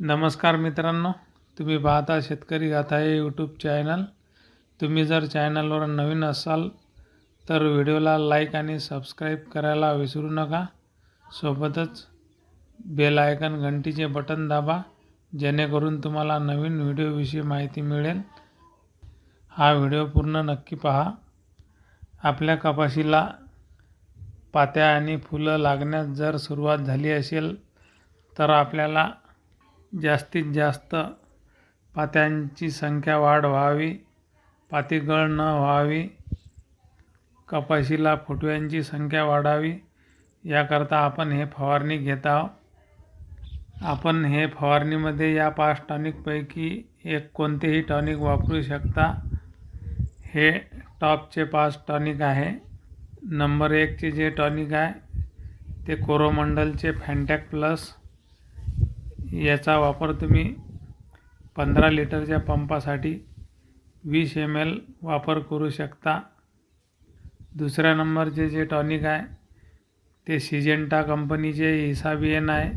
नमस्कार मित्रांनो तुम्ही पाहता शेतकरी गाथा हे यूट्यूब चॅनल तुम्ही जर चॅनलवर नवीन असाल तर व्हिडिओला लाईक आणि सबस्क्राईब करायला विसरू नका. सोबतच बेल आयकन घंटीचे बटन दाबा जेणेकरून तुम्हाला नवीन व्हिडिओविषयी माहिती मिळेल. हा व्हिडिओ पूर्ण नक्की पहा. आपल्या कपाशीला पात्या आणि फुलं लागण्यास जर सुरुवात झाली असेल तर आपल्याला जास्तीत जास्त पात्यांची संख्या वाढ व्हावी पातीगळ न व्हावी कपाशीला फुटव्यांची संख्या वाढावी याकरता आपण हे फवारणी घेत आहोत. आपण हे फवारणीमध्ये या पाच टॉनिकपैकी एक कोणतेही टॉनिक वापरू शकता. हे टॉपचे पाच टॉनिक आहे. नंबर एकचे जे टॉनिक आहे ते कोरोमंडलचे फॅन्टॅक प्लस याचा वापर तुम्ही पंधरा लिटरच्या पंपासाठी वीस एम एल वापर करू शकता. दुसऱ्या नंबरचे जे टॉनिक आहे ते सिजेंटा कंपनीचे हिसाबियन आहे.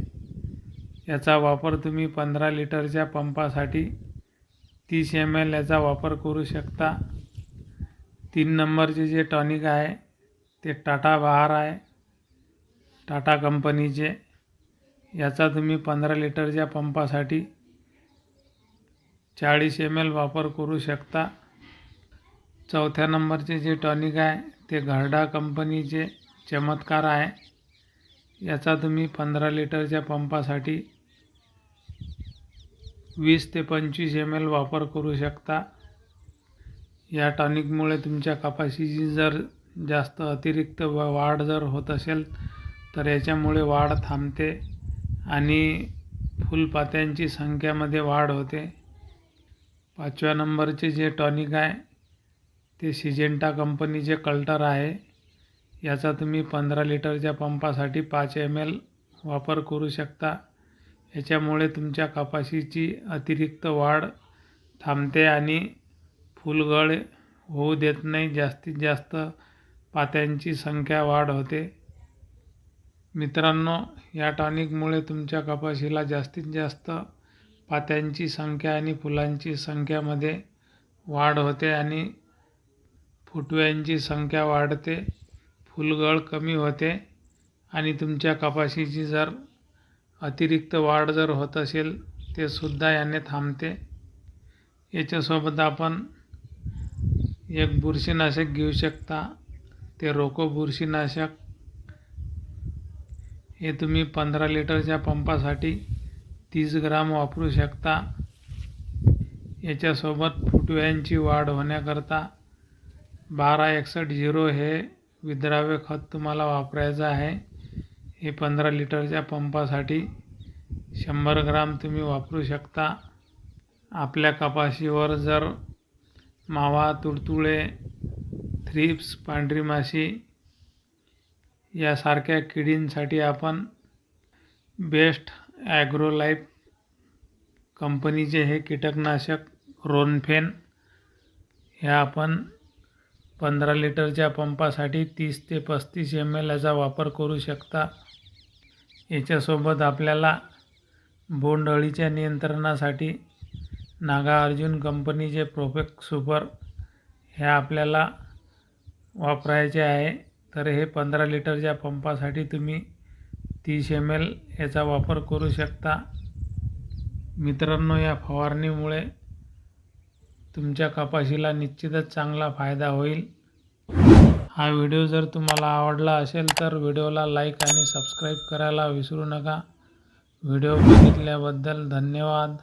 याचा वापर तुम्ही पंधरा लिटरच्या पंपासाठी तीस एम एल याचा वापर करू शकता. तीन नंबरचे जे टॉनिक आहे ते टाटा बहार आहे टाटा कंपनीचे. याचा तुम्ही पंधरा लिटरच्या पंपासाठी चाळीस एम एल वापर करू शकता. चौथ्या नंबरचे जे टॉनिक आहे ते घरडा कंपनीचे चमत्कार आहे. याचा तुम्ही पंधरा लिटरच्या पंपासाठी वीस ते पंचवीस एम एल वापर करू शकता. या टॉनिकमुळे तुमच्या कपाशीची जर जास्त अतिरिक्त व वाढ जर होत असेल तर याच्यामुळे वाढ थांबते. आणि फुलपात्यांची संख्यामध्ये वाढ होते. पाचव्या नंबरचे जे टॉनिक आहे ते सिजेंटा कंपनीचे कल्टर आहे याचा तुम्ही पंधरा लिटरच्या पंपासाठी पाच एम एल वापर करू शकता. याच्यामुळे तुमच्या कपाशीची अतिरिक्त वाढ थांबते आणि फुलगळ होऊ देत नाही. जास्तीत जास्त पात्यांची संख्या वाढ होते. मित्रांनो या टॉनिकमुळे तुमच्या कपाशीला जास्तीत जास्त पात्यांची संख्या आणि फुलांची संख्यामध्ये वाढ होते आणि फुटव्यांची संख्या वाढते फुलगळ कमी होते आणि तुमच्या कपाशीची जर अतिरिक्त वाढ जर होत असेल ते सुद्धा याने थांबते. याच्यासोबत आपण एक बुरशीनाशक घेऊ शकता. ते रोको बुरशीनाशक हे तुम्ही पंधरा लिटरच्या पंपासाठी तीस ग्राम वापरू शकता. याच्यासोबत फुटव्यांची वाढ होण्याकरता बारा एकसष्ट झिरो हे विद्राव्य खत तुम्हाला वापरायचं आहे. हे पंधरा लिटरच्या पंपासाठी शंभर ग्राम तुम्ही वापरू शकता. आपल्या कपाशीवर जर मावा तुडतुळे थ्रिप्स पांढरी माशी यासारख्या किडींसाठी आपण बेस्ट ॲग्रोलाईफ कंपनीचे हे कीटकनाशक रोनफेन हे आपण पंधरा लिटरच्या पंपासाठी तीस ते पस्तीस एम एल याचा वापर करू शकता. याच्यासोबत आपल्याला बोंडअळीच्या नियंत्रणासाठी नागार्जुन कंपनीचे प्रोफेक्ट सुपर हे आपल्याला वापरायचे आहे. तर हे पंधरा लिटरच्या पंपासाठी तुम्ही तीस एम एल याचा वापर करू शकता. मित्रांनो या फवारणीमुळे तुमच्या कपाशीला निश्चितच चांगला फायदा होईल. हा व्हिडिओ जर तुम्हाला आवडला असेल तर व्हिडिओला लाईक आणि सबस्क्राईब करायला विसरू नका. व्हिडिओ बघितल्याबद्दल धन्यवाद.